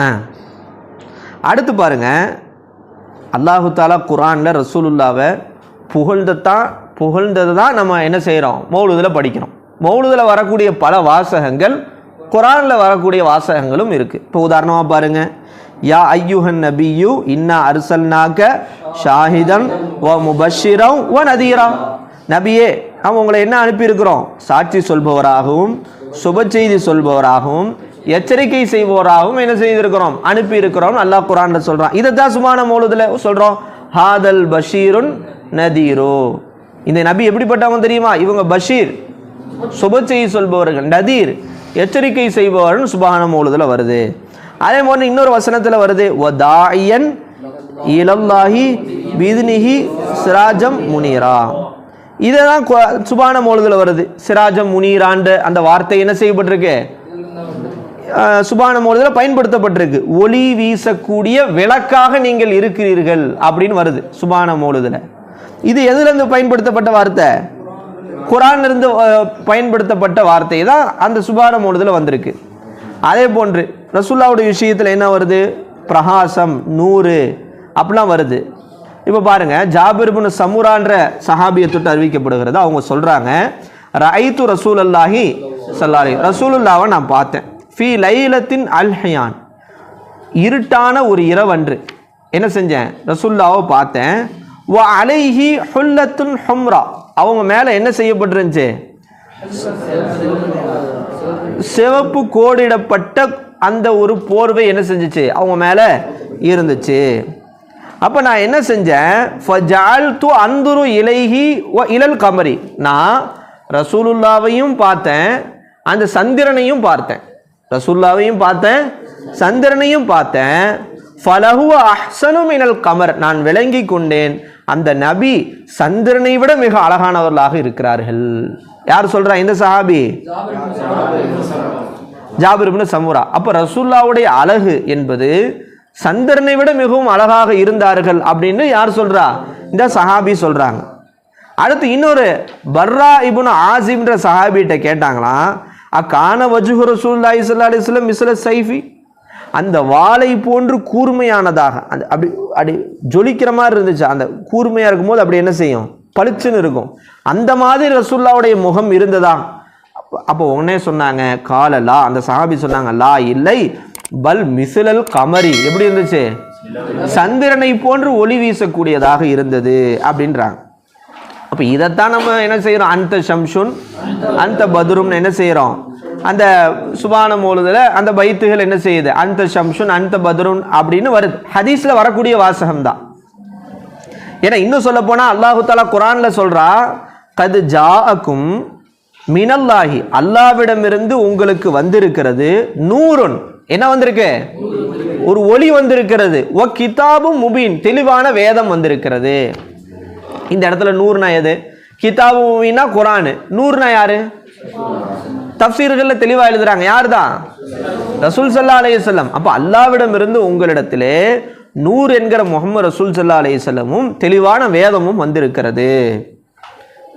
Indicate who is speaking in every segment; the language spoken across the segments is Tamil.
Speaker 1: ஆ. அடுத்து பாருங்க. அல்லாஹு தாலா குரானில் ரசூலுல்லாவை புகழ்ந்தத்தான் புகழ்ந்தது தான் நம்ம என்ன செய்கிறோம் மௌலுதில் படிக்கிறோம். மௌலுதில் வரக்கூடிய பல வாசகங்கள் குரானில் வரக்கூடிய வாசகங்களும் இருக்குது இப்போ உதாரணமாக பாருங்கள் யா ஐயுஹன் நபியு இன்னா அர்சல்னாக்க ஷாஹிதன் வ முபஷிரம் வ நதீரா. நபியே நாம் உங்களை என்ன அனுப்பியிருக்கிறோம்? சாட்சி சொல்பவராகவும் சுப செய்தி சொல்பவராகவும் எச்சரிக்கை செய்பவராகவும் என்ன செய்திருக்கிறோம்? அனுப்பி இருக்கிறோம் அல்லாஹ் குரான்ல சொல்கிறான் இதை தான் சுமான மூலத்தில் சொல்கிறோம் ஹாதல் பஷீருன் நதீரோ. இந்த நபி எப்படிப்பட்டவங்க தெரியுமா? இவங்க பஷீர். சுப செய்தி சொல்பவர்கள். நதீர். எச்சரிக்கை செய்பவர்கள் சுபான மௌலுதுல வருது. அதே மாதிரி இன்னொரு வசனத்தில் வருது. வதாயன் இலல்லாஹி பிதுனிஹி சிராஜம் முனீரா. இதை தான் சுபான மௌலுதுல வருது. சிராஜம் முனீரான்ற அந்த வார்த்தை என்ன செய்யப்பட்டிருக்கு? சுபான மௌலுதில் பயன்படுத்தப்பட்டிருக்கு. ஒளி வீசக்கூடிய விளக்காக நீங்கள் இருக்கிறீர்கள் அப்படின்னு வருது சுபான மௌலுதில் இது எதுலேருந்து பயன்படுத்தப்பட்ட வார்த்தை? குரான் இருந்து பயன்படுத்தப்பட்ட வார்த்தை. தான் அந்த சுபான மௌலுதில் வந்திருக்கு. அதே போன்று ரசுல்லாவுடைய விஷயத்தில் என்ன வருது? பிரகாசம் நூறு அப்படிலாம் வருது. இப்போ பாருங்கள் ஜாபிர்புன் சமுரான்ற சஹாபியை தொட்டு அறிவிக்கப்படுகிறது. அவங்க சொல்கிறாங்க ரைத்து ரசூல் அல்லாஹி சல்லாரி ரசூலுல்லாவை நான் பார்த்தேன். ஃபி லைலத்தின் அல்ஹயான். இருட்டான ஒரு இரவன்று. என்ன செஞ்சேன்? ரசுல்லாவை பார்த்தேன். வ அலைஹி ஹுல்லத்துன் ஹும்ரா. அவங்க மேலே என்ன செய்யப்பட்டிருந்துச்சு? சிவப்பு கோடிடப்பட்ட அந்த ஒரு போர்வை என்ன செஞ்சுச்சு? அவங்க மேலே இருந்துச்சு. அப்போ நான் என்ன செஞ்சேன்? ஃபஜால் து அந்துரு இலைஹி வ இலல் கமரி. நான் ரசூலுல்லாவையும் பார்த்தேன். அந்த சந்திரனையும் பார்த்தேன். ரசூல்லாவையும் பார்த்தேன் சந்திரனையும் பார்த்தேன். ஃபலஹுவ அஹ்சனுமினல் கமர். நான் விளங்கி கொண்டேன். அந்த நபி சந்திரனை விட மிக அழகானவர்களாக இருக்கிறார்கள். யார் சொல்றா? இந்த சஹாபி? ஜாபிர்னு சமூரா சமுரா. அப்ப ரசூல்லாவுடைய அழகு என்பது சந்திரனை விட மிகவும் அழகாக இருந்தார்கள் அப்படின்னு யார் சொல்றா? இந்த சஹாபி சொல்றாங்க. அடுத்து இன்னொரு பர்ரா இப்னு ஆசிம்ன்ற சஹாபிகிட்ட கேட்டாங்களாம் அக்கான வஜுஹு ரசூல்லா இஸ்லா அலைஹி மிஸ்ல சைஃபி. அந்த வாளை போன்று கூர்மையானதாக அந்த அப்படி அப்படி ஜொலிக்கிற மாதிரி இருந்துச்சு. அந்த கூர்மையாக இருக்கும்போது அப்படி என்ன செய்யும்? பளிச்சுன்னு இருக்கும். அந்த மாதிரி ரசூல்லாவுடைய முகம் இருந்ததா? அப்ப- அப்போ உடனே சொன்னாங்க காலலா அந்த சஹாபி சொன்னாங்க லா இல்லை. பல் மிசிலல் கமரி. எப்படி இருந்துச்சு? சந்திரனை போன்று ஒளி வீசக்கூடியதாக இருந்தது அப்படின்றாங்க. அப்போ இதைத்தான் நம்ம என்ன செய்கிறோம் அந்த ஷம்ஷுன் அந்த பதுரும்னு என்ன செய்கிறோம் அந்த சுபான மூலதில் அந்த பைத்துகள் என்ன செய்யுது? அந்த ஷம்ஷுன் அந்த பத்ருன் அப்படின்னு வருது. ஹதீஸில் வரக்கூடிய வாசகம் தான் ஏன்னா இன்னும் சொல்ல போனால் அல்லாஹு தாலா குரானில் சொல்கிறா கது ஜாஅக்கும் மினல்லாஹி. அல்லாவிடமிருந்து உங்களுக்கு வந்திருக்கிறது நூறுன். என்ன வந்திருக்கு? ஒரு ஒளி வந்திருக்கிறது. ஒ கிதாபும் முபீன். தெளிவான வேதம் வந்திருக்கிறது. இந்த இடத்துல நூறுனா எது? கிதாபுனா குரானு. நூறுனா யாரு? தஃபீர்களில் தெளிவாக எழுதுறாங்க. யார் தான் ரசூல் சல்லா அலையம் அப்போ அல்லாவிடம் இருந்து உங்களிடத்திலே நூர் என்கிற முகமது ரசூல் சல்லா அலையமும் தெளிவான வேதமும் வந்திருக்கிறது.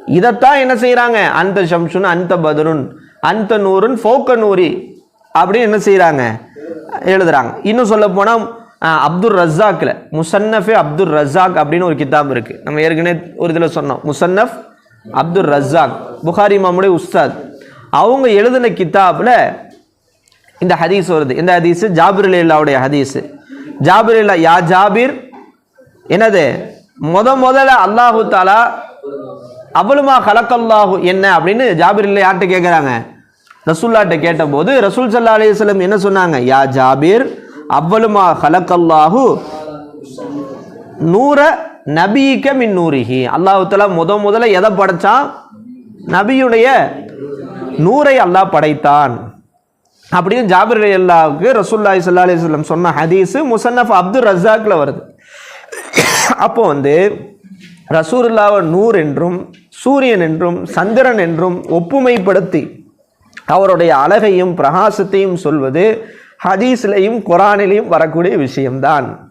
Speaker 1: இதைத்தான் என்ன செய்கிறாங்க அந்த ஷம்சுன் அந்த பதருன் அந்த நூறுன் ஃபோக்க நூரி அப்படின்னு என்ன செய்கிறாங்க எழுதுறாங்க. இன்னும் சொல்ல போனால் அப்துல் ரஸாக்கில் முசன்னஃபே அப்துல் ரஸாக் அப்படின்னு ஒரு கிதாப் இருக்குது நம்ம ஏற்கனவே ஒரு இதில் சொன்னோம். முசன்னஃப் அப்துல் ரஸாக். புகாரி மாமுடைய உஸ்தாத். அவங்க எழுதின கித்தாப்பில் இந்த ஹதீஸ் வருது. இந்த ஹதீஸ் ஜாபிர் அலில்லாவுடைய ஹதீஸு. ஜாபிர் இல்லா யா ஜாபிர் என்னது? முத முதல்ல அல்லாஹு தாலா அவளுமா கலக்கல்லாஹு என்ன அப்படின்னு ஜாபிர் இல்லை யார்கிட்ட கேட்குறாங்க ரசூல்லாட்ட கேட்டபோது ரசூல் சல்லா அலையம் என்ன சொன்னாங்க? யா ஜாபிர் அவ்வளமா ஹலக்கல்லாஹு? நூற நபீக்க மின் நூறிகி அல்லாஹு முத முதல்ல எதை படைச்சான் நபியுடைய நூரை அல்லாஹ் படைத்தான். அப்படின்னு ஜாபிர் அல்லாவுக்கு ரசூல்லாய் சல்லா அலிஸ்லம் சொன்ன ஹதீஸு முசன்னஃப் அப்துல் ரஜாக்கில் வருது. அப்போ வந்து ரசூலுல்லாவை நூர் என்றும் சூரியன் என்றும் சந்திரன் என்றும் ஒப்புமைப்படுத்தி அவருடைய அழகையும் பிரகாசத்தையும் சொல்வது ஹதீஸ்லையும் குரானிலையும் வரக்கூடிய விஷயம்தான்.